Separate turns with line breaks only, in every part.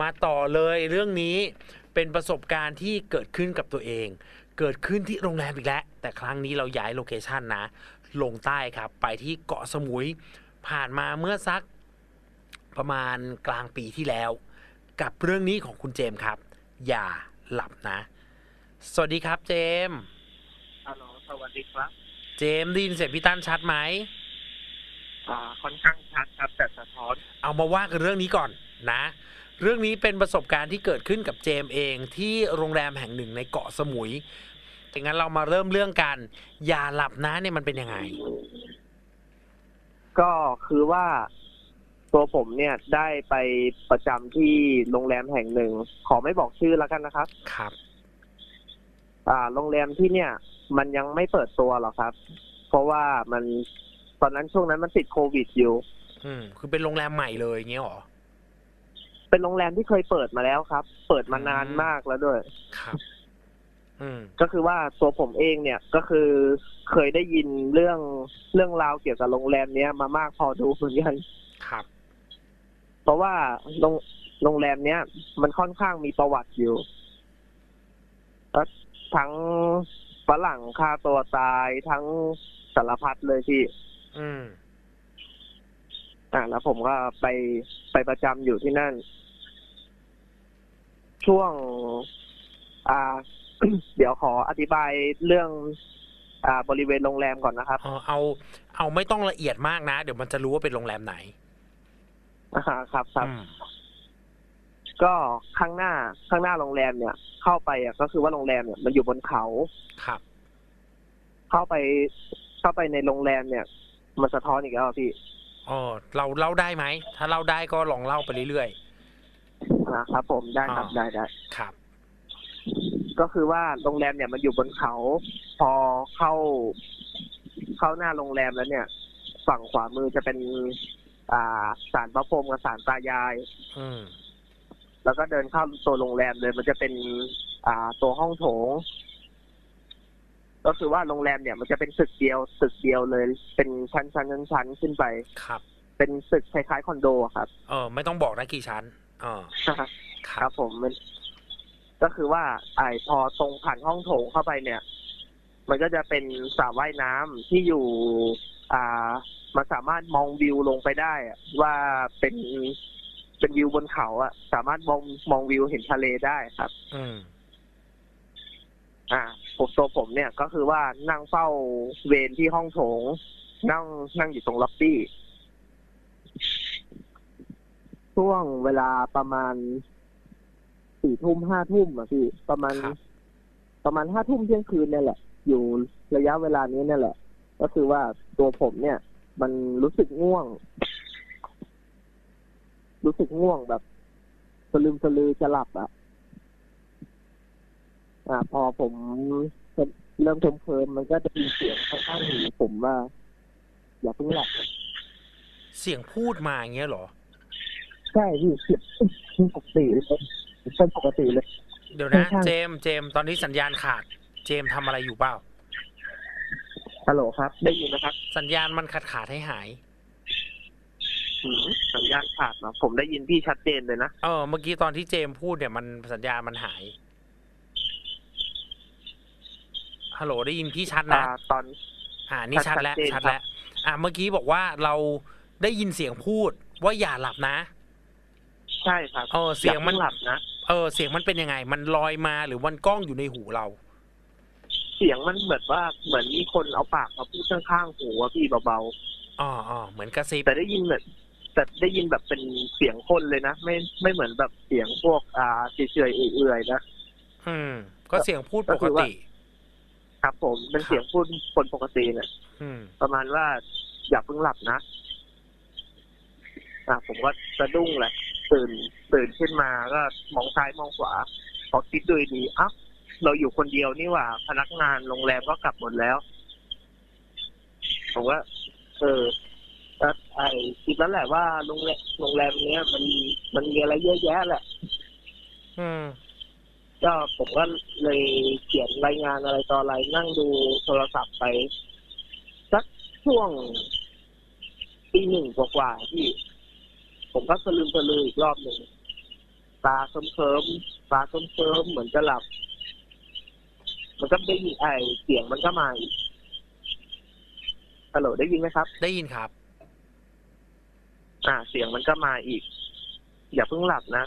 มาต่อเลยเรื่องนี้เป็นประสบการณ์ที่เกิดขึ้นกับตัวเอง เกิดขึ้นที่โรงแรมอีกแล้ว แต่ครั้งนี้เราย้ายโลเคชันนะ ลงใต้ครับ ไปที่เกาะสมุย ผ่านมาเมื่อสักประมาณกลางปีที่แล้ว กับเรื่องนี้ของคุณเจมส์ครับ อย่าหลับนะ สวัสดีครับเจมส์
ฮัลโหลสวัสดีครับ
เจมส์ได้ยินเสียงพี่ตั้นชัดไหม
อ่าค่อนข้างชัดครับแต่สะท้อน
เอามาว่ากันเรื่องนี้ก่อนนะ เรื่องนี้เป็นประสบการณ์ที่เกิดขึ้นกับเจมส์เองที่โรงแรมแห่งหนึ่งในเกาะสมุยดังนั้นเรามาเริ่มเรื่องกัน อย่าหลับนะเนี่ยมันเป็นยังไง
ก็คือว่าตัวผมเนี่ยได้ไปประจำที่โรงแรมแห่งหนึ่ง ขอไม่บอกชื่อแล้วกันนะครับ
ครับ
อ่า โรงแรมที่เนี่ย มันยังไม่เปิดตัวหรอกครับ เพราะว่ามันตอนนั้นช่วงนั้นมันติดโควิดอยู่
อืม คือเป็นโรงแรมใหม่เลยอย่างเงี้ยหรอ
เป็นโรงแรมที่เคยเปิดมาแล้วครับ เปิดมานานมากแล้วด้วย
ครับอืม
ก็คือว่าตัวผมเองเนี่ยก็คือเคยได้ยินเรื่องเรื่องราวเกี่ยวกับโรงแรมเนี้ยมามากพอดูเหมือนกัน
ครับ
เพราะว่าโรงโรงแรมเนี้ย มันค่อนข้างมีประวัติอยู่แล้วทั้งฝรั่งฆ่าตัวตายทั้งสารพัดเลยที่
อืม
อ่าแล้วผมก็ไปไปประจำอยู่ที่นั่น ช่วง อ่า เดี๋ยวขออธิบายเรื่อง อ่า บริเวณโรงแรมก่อนนะครับ
เอาเอา เอาไม่ต้องละเอียดมากนะ เดี๋ยวมันจะรู้ว่าเป็นโรงแรมไหน
อ่าครับครับ
อืม
ก็ข้างหน้าข้างหน้าโรงแรมเนี่ย เข้าไปอะก็คือว่าโรงแรมเนี่ยมันอยู่บนเขา
ครับ
เข้าไปเข้าไปในโรงแรมเนี่ย มันสะท้อนอีกแล้วอะพี่
อ๋อ เราเล่าได้ไหม ถ้าเล่าได้ก็ลองเล่าไปเรื่อย
อ่าครับผมได้ครับ
อ่า
ได้ได้
ๆครับ
ก็คือว่าโรงแรมเนี่ยมันอยู่บนเขา พอเข้า เข้าหน้าโรงแรมแล้วเนี่ย ฝั่งขวามือจะเป็น อ่าศาลพระพรหมกับศาลตายาย
อืม
แล้วก็เดินเข้าตัวโรงแรมเลย มันจะเป็น อ่า ตัวห้องโถง ก็คือว่าโรงแรมเนี่ย มันจะเป็นตึกเดียวตึกเดียวเลย เป็นชั้นชั้นชั้นชั้นขึ้นไป
ครับ
เป็นตึกคล้ายๆคอนโดอะครับ
เออไม่ต้องบอกนะกี่ชั้นเออค
ค
รั
รับบผมมันก็คือว่า ไอ้พอตรงผ่านห้องโถงเข้าไปเนี่ย มันก็จะเป็นสระว่ายน้ำที่อยู่ อ่า มันสามารถมองวิวลงไปได้อะว่าเป็นเป็นวิวบนเขาอะสามารถมองมองวิวเห็นทะเลได้ครับ
อืม
อ่าผมตัวผมเนี่ยก็คือว่านั่งเฝ้าเวรที่ห้องโถง นั่งนั่งอยู่ตรงล็อบบี้ ช่วงเวลาประมาณสี่ทุ่มห้าทุ่มอะพี่ประมาณ
ครับ
ประมาณห้าทุ่มเที่ยงคืนเนี่ยแหละ อยู่ระยะเวลานี้เนี่ยแหละ ก็คือว่าตัวผมเนี่ย มันรู้สึกง่วง รู้สึกง่วงแบบสลืมสลือจะหลับอะอ่า พอผมเริ่มเคลิ้มๆมันก็จะมีเสียงข้างๆหูผมว่า อย่าเพิ่งหลับ
เสียงพูดมาอย่างเงี้ยเหรอ
ใช่พี่เสียงปกติเลยเป็นปกติเลย
เดี๋ยวนะ
ใช่
เจมส์เจมส์ตอนนี้สัญญาณขาด เจมส์ทำอะไรอยู่เปล่า
ฮัลโหลครับ ได้ยินนะครับ
สัญญาณมันขาดขาดให้หาย
หืมสัญญาณขาดเนาะผมได้ยินพี่ชัดเจนเลยนะ
เออเมื่อกี้ตอนที่เจมส์พูดเนี่ยมันสัญญาณมันหายฮัลโหลได้ยินพี่ชัด
อ่า
นะ
ตอน
อ่านี่ชัดแล้ว
ชั
ชั
ด
ด
เจนครับ
แล้วอ่าเมื่อกี้บอกว่าเราได้ยินเสียงพูดว่าอย่าหลับนะ
ใช่ครับ
เออเสียงมัน
อาพิ่หลับนะ
เออเสียงมันเป็นยังไง มันลอยมาหรือมันก้องอยู่ในหูเรา
เสียงมันเหมือนว่าเหมือนมีคนเอาปากมาพูดข้างๆหูอะพี่เบา
อ๋ออ๋อเหมือนกระซิบ
ๆแต่ได้ยินแบบแต่ได้ยินแบบเป็นเสียงคนเลยนะไม่ไม่เหมือนแบบเสียงพวกอ่าเฉยๆเอื่อยๆนะ
อืม ก็เสียงพูด
ก็
ป
คื
ก
อว่า
ติ
ครับผมเป็น
ครับ
เสียงพูดคนปกติเนี่ย
อืม
ประมาณว่าอย่าเพิ่งหลับนะอะผมก็สะดุ้งเลย ตื่นตื่นขึ้นมาก็มองซ้ายมองขวาพอคิดดูดีๆอะเราอยู่คนเดียวนี่หว่า พนักงานโรงแรมก็กลับหมดแล้วผมว่าเออเอ่อไอคิดแล้วแหละว่าโรงแรมโรงแรมเนี้ย มันมันมีอะไรเยอะแยะแหละ
อืม
ก็ผมก็เลยเขียนรายงานอะไรต่ออะไรนั่งดูโทรศัพท์ไป สักช่วงปีหนึ่งกว่าๆที่ ผมก็สลืมสลืออีกรอบหนึ่งตาเคิมเคิมๆตาเคิมเคิมๆเหมือนจะหลับ มันก็ได้ยินไอเสียงมันก็มาอีกฮัลโหลได้ยินไหมครับ
ได้ยินครับ
อ่า เสียงมันก็มาอีก อย่าเพิ่งหลับนะ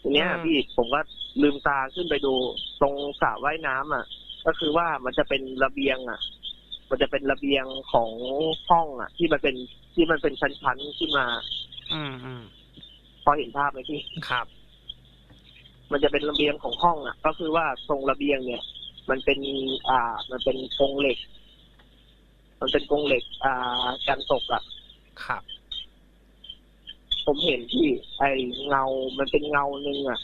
ทีเนี้ย
อืม
พี่ผมก็ลืมตาขึ้นไปดูตรงสระว่ายน้ำอะ ก็คือว่ามันจะเป็นระเบียงอะ มันจะเป็นระเบียงของห้องอะ ที่มันเป็นที่มันเป็นชั้นๆขึ้นมา
อืมอืม
พอเห็นภาพไหมพี่
ครับ
มันจะเป็นระเบียงของห้องอะ ก็คือว่าตรงระเบียงเนี่ย มันเป็น อ่า มันเป็นกรงเหล็ก มันเป็นกรงเหล็ก อ่ากันตกอะ
ครับ
ผมเห็นที่ ไอเงา มันเป็นเงาหนึ่งอะ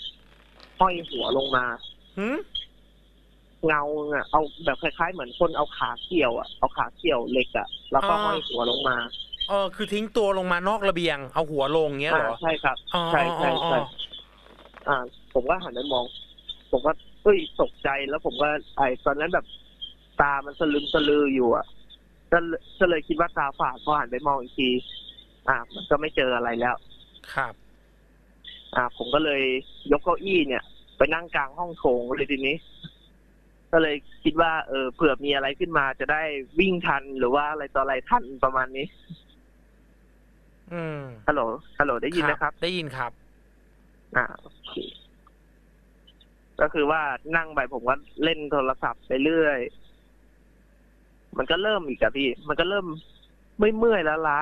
ห้อยหัวลงมา
หืม
เงาอะ เอาแบบคล้ายๆเหมือนคนเอาขาเกี่ยวอะ เอาขาเกี่ยวเหล็กอะ แล้วก็ห้อยหัวลงมา
เออคือทิ้งตัวลงมานอกระเบียง เอาหัวลงเงี้ยเหรอ
อ่าใช่ครับ
อ๋อ
ใช่ใช่
อ๋ออ๋อ
ใช่อ่า ผมก็หันไปมอง ผมก็เฮ้ยตกใจแล้วผมก็ไอตอนนั้นแบบ ตามันสลึมสลืออยู่อะก็เลยก็เลยคิดว่าตาฝาดพอหันไปมองอีกที อ่า มันก็ไม่เจออะไรแล้ว
ครับ
อ่า ผมก็เลยยกเก้าอี้เนี่ย ไปนั่งกลางห้องโถงเลยทีนี้ ก็เลยคิดว่าเออเผื่อมีอะไรขึ้นมาจะได้วิ่งทันหรือว่าอะไรต่ออะไรทันประมาณนี้
อืม
ฮัลโหลฮัลโหลได้ยินไหมครับ
ได้ยินครับ
อ่าโอเคก็คือว่านั่งไปผมก็เล่นโทรศัพท์ไปเรื่อย มันก็เริ่มอีกอะพี่ มันก็เริ่มไม่เมื่อยแล้วล้า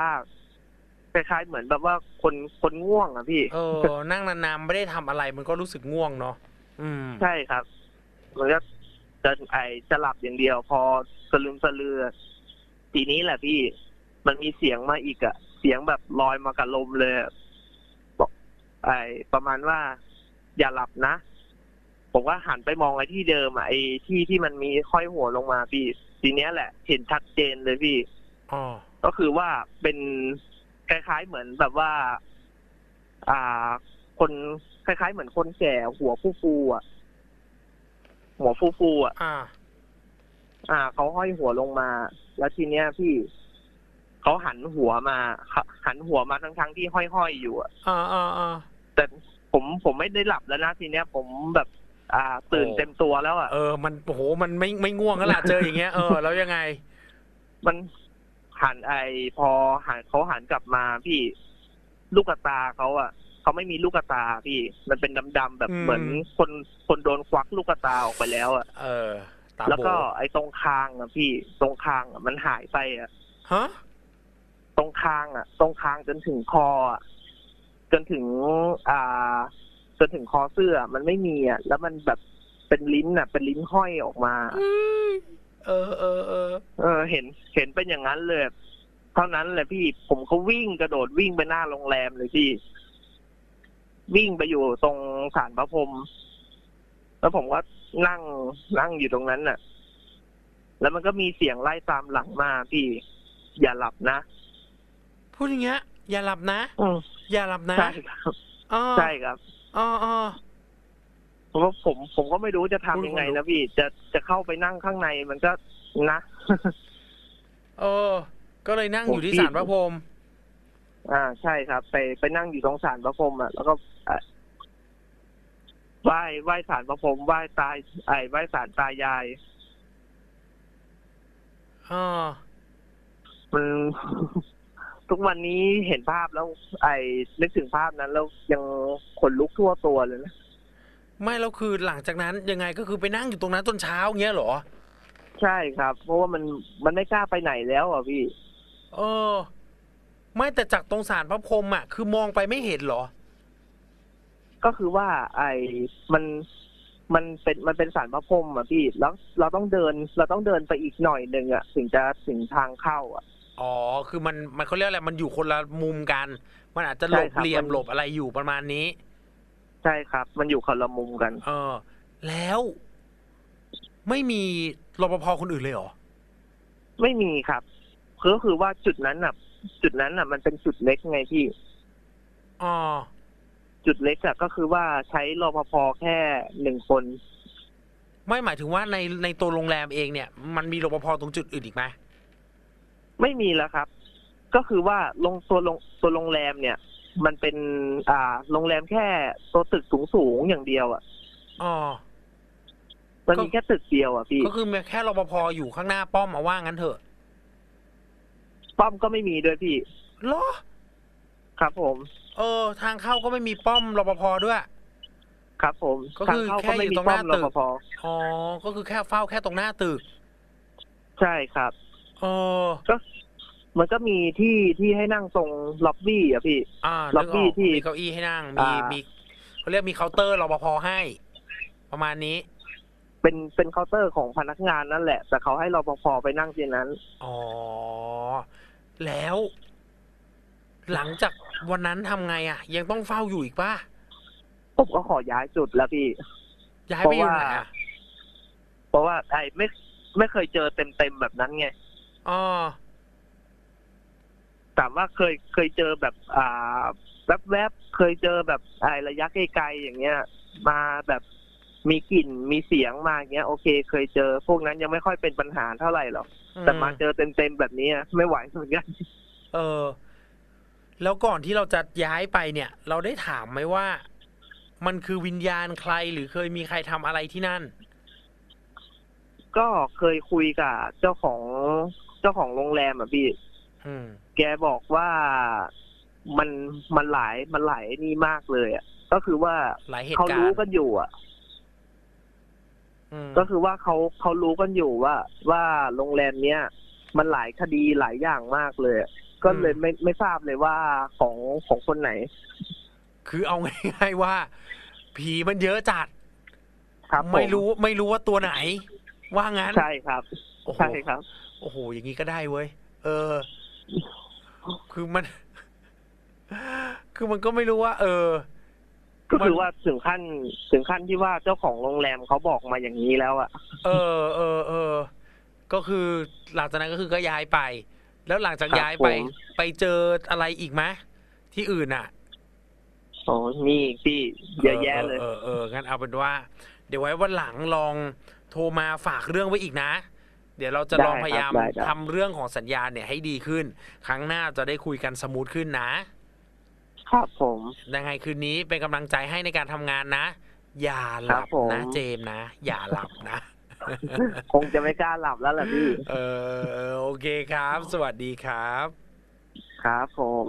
คล้ายๆเหมือนแบบว่าคนคนง่วงอะพี่
เออ นั่งนานๆไม่ได้ทำอะไร มันก็รู้สึกง่วงเนาะอืม
ใช่ครับ มันก็จะไอจะหลับอย่างเดียว พอสลืมสลือ ทีนี้แหละพี่ มันมีเสียงมาอีกอะ เสียงแบบลอยมากับลมเลยอะบอกไอประมาณว่า อย่าหลับนะผมก็หันไปมองไอ้ที่เดิมอะไอ้ที่ที่มันมีห้อยหัวลงมาพี่ทีเนี้ยแหละ เห็นชัดเจนเลยพี่
อ๋อ
ก็คือว่าเป็นคล้ายๆเหมือนแบบว่า อ่า คนคล้ายๆเหมือนคนแก่หัวฟูๆอะ หัวฟูๆอะ
อ่า
อ่าเขาห้อยหัวลงมา แล้วทีเนี้ยพี่ เขาหันหัวมาหันหัวมาทั้งๆที่ห้อยๆอยู่อะ
อ่าอ่าอ่า
แต่ผมผมไม่ได้หลับแล้วนะทีเนี้ย ผมแบบ อ่า ตื่น
โอ้
เต็มตัวแล้วอะ
เออมันโอ้โหมันไม่ไม่ง่วงแล้วล่ะเจออย่างเงี้ยเออแล้วยังไง
มันหันไอพอหันเขาหันกลับมาพี่ลูกตาเขาอะเขาไม่มีลูกตาพี่ มันเป็นดำๆแบบ
อืม
เหมือนคนคนโดนควักลูกตาออกไปแล้วอะ
เออตา
แล้ว
โบ
ก็ไอ้ตรงคางอะพี่ตรงคางอะมันหายไปอะ
ฮะ
ตรงคางอะ ตรงคางจนถึงคออะจนถึง อ่า จนถึงคอเสื้อมันไม่มีอะแล้วมันแบบเป็นลิ้นอะ เป็นลิ้นห้อยออกมา
เออเออเออ
เออ เห็นเห็นเป็นอย่างนั้นเลย เท่านั้นแหละพี่ผมก็วิ่งกระโดดวิ่งไปหน้าโรงแรมเลยพี่ วิ่งไปอยู่ตรงศาลพระพรหมแล้วผมก็นั่งนั่งอยู่ตรงนั้นน่ะ แล้วมันก็มีเสียงไล่ตามหลังมาพี่ อย่าหลับนะ
พูดอย่างเงี้ย อย่าหลับนะ
อืม
อย่าหลับนะ
ใช่ครับ
อ๋อ
ใช่ครับ
อ๋ออ๋อ
เพราะว่าผมผมก็ไม่รู้จะทำยังไง
คุณ
นะพี่จะจะเข้าไปนั่งข้างในมันก็นะ
เออ ก็เลยนั่งอยู่ที่
ผม
ศาลพระพรหม
อ่าใช่ครับ ไปไปนั่งอยู่ตรงศาลพระพรหมอะแล้วก็อะไหว้ไหว้ศาลพระพรหมไหว้ตายไอ้ไหว้ศาลตายาย
อ๋อ
มัน ทุกวันนี้เห็นภาพแล้ว ไอ้นึกถึงภาพนั้น แล้วยังขนลุกทั่วตัวเลยนะ
ไม่แล้วคือหลังจากนั้นยังไงก็คือไปนั่งอยู่ตรงนั้นจนเช้าเงี้ยเหรอ
ใช่ครับ เพราะว่ามันมันไม่กล้าไปไหนแล้วอะพี่
เออ ไม่แต่จากตรงศาลพระพรหมอะคือมองไปไม่เห็นเหรอ
ก็คือว่า ไอ้มันมันเป็นมันเป็นศาลพระพรหมอะพี่ แล้วเราต้องเดิน เราต้องเดินไปอีกหน่อยหนึ่งอะ ถึงจะถึงทางเข้าอะ
อ๋อ คือมันมันเขาเรียกอะไร มันอยู่คนละมุมกัน มันอาจจะหลบ
ใช่ครับ
เหลี่ยม
มัน
หลบอะไรอยู่ประมาณนี้
ใช่ครับ มันอยู่คนละมุมกัน
เออ แล้วไม่มีรปภคนอื่นเลยเหรอ
ไม่มีครับคือก็คือว่าจุดนั้นน่ะ จุดนั้นน่ะ มันเป็นจุดเล็กไงพี่
อ๋อ
จุดเล็กอะก็คือว่าใช้รปภแค่หนึ่งคน
ไม่หมายถึงว่าในในตัวโรงแรมเองเนี่ย มันมีรปภตรงจุดอื่นอีกไหม
ไม่มีแล้วครับ ก็คือว่าลงตัวลงตัวโรงแรมเนี่ย มันเป็น อ่า โรงแรมแค่ตัวตึกสูงสูงๆอย่างเดียวอะ
อ๋อ
มัน
ก็
มีแค่ตึกเดียวอะพี่
ก็คือมีแค่รปภอยู่ข้างหน้าป้อมมาว่างั้นเถอะ
ป้อมก็ไม่มีด้วยพี่
เหรอ
ครับผม
เออ ทางเข้าก็ไม่มีป้อมรปภด้วย
ครับผม
ก็คือ
ทางเข้า
แค่
ก็ไม่
อยู่
มี
ตรงห
ป้อ
น้าม
ร
ตึก
ปภ
อ๋อก็คือแค่เฝ้าแค่ตรงหน้าตึก
ใช่ครับ
เออ
มันก็มีที่ที่ให้นั่งตรงล็อบบี้อะพี่
อ่า
ล็
นึ
อบ
กอ
บี้
อก
ที่
มีเก้าอี้ให้นั่ง มี
อ่ามี
มีเขาเรียกมีเคาน์เตอร์รปภให้ ประมาณนี้
เป็นเป็นเคาน์เตอร์ของพนักงานนั่นแหละ แต่เขาให้รปภไปนั่งที่นั้น
อ๋อ แล้ว หลังจากวันนั้นทำไงอะ ยังต้องเฝ้าอยู่อีกป่ะ
ผมก็ขอย้ายจุดแล้วพี่
ย้ายไปอยู่ไหนอะ
เพราะว่าไอ้ไม่ไม่เคยเจอเต็มเต็มๆแบบนั้นไง
อ๋อ
ถามว่าเคยเคยเจอแบบ อ่าแวบๆเคยเจอแบบไอ้ระยะไกลๆอย่างเงี้ย มาแบบมีกลิ่นมีเสียงมาอย่างเงี้ย โอเค เคยเจอ พวกนั้นยังไม่ค่อยเป็นปัญหาเท่าไหร่หรอกแต่มาเจอเต็มๆแบบนี้อะไม่ไหวเหมือนกัน
เออ แล้วก่อนที่เราจะย้ายไปเนี่ย เราได้ถามไหมว่า มันคือวิญญาณใครหรือเคยมีใครทำอะไรที่นั่น
ก็เคยคุยกับเจ้าของเจ้าของโรงแรมอะพี่
อืม
แกบอกว่ามันมันหลายมันหลายนี่มากเลยอะก็คือว่า
หลายเหตุ
เขา
การ
รู้
ณ์
กันอยู่ อะ
อืม
ก็คือว่าเขาเขารู้กันอยู่ว่า ว่าโรงแรมเนี้ยมันหลายคดีหลายอย่างมากเลยอะก็เลยไม่ไม่ทราบเลยว่าของของคนไหน
คือเอาง่ายๆว่า ผีมันเยอะจัด
ครับผ
ไม่รู้ไม่รู้ว่าตัวไหน ว่างั้น
ใช่ครับ
โอ้โห
ใช่ครับ
โอ้โห อย่างนี้ก็ได้เว้ย เออ คือมัน คือมันก็ไม่รู้ว่า เออ
ก็คือว่าถึงขั้นถึงขั้นที่ว่าเจ้าของโรงแรมเขาบอกมาอย่างนี้แล้วอะ
เออ เออ เออ ก็คือหลังจากนั้นก็คือก็ย้ายไป แล้วหลังจาก
ครับ
ย้ายไป
ผม
ไปเจออะไรอีกไหมที่อื่นอะ
โอ้มีพี่เยอะแยะเลย
เออเออเอองั้นเอาเป็นว่า เดี๋ยวไว้วันหลังลองโทรมาฝากเรื่องไว้อีกนะ เดี๋ยวเราจะ
ได้
ลอง
ครับ
พยายาม
ได้ได้
ทำเรื่องของสัญญาณเนี่ยให้ดีขึ้น ครั้งหน้าจะได้คุยกันสมูทขึ้นนะ
ครับผม
ยังไงคืนนี้เป็นกำลังใจให้ในการทำงานนะ อย่าหลั
ครับบผม
นะเจมส์นะ อย่าหลับนะ
คงจะไม่กล้าหลับแล้วแหละพี่
เออโอเคครับ สวัสดีครับ
ครับผม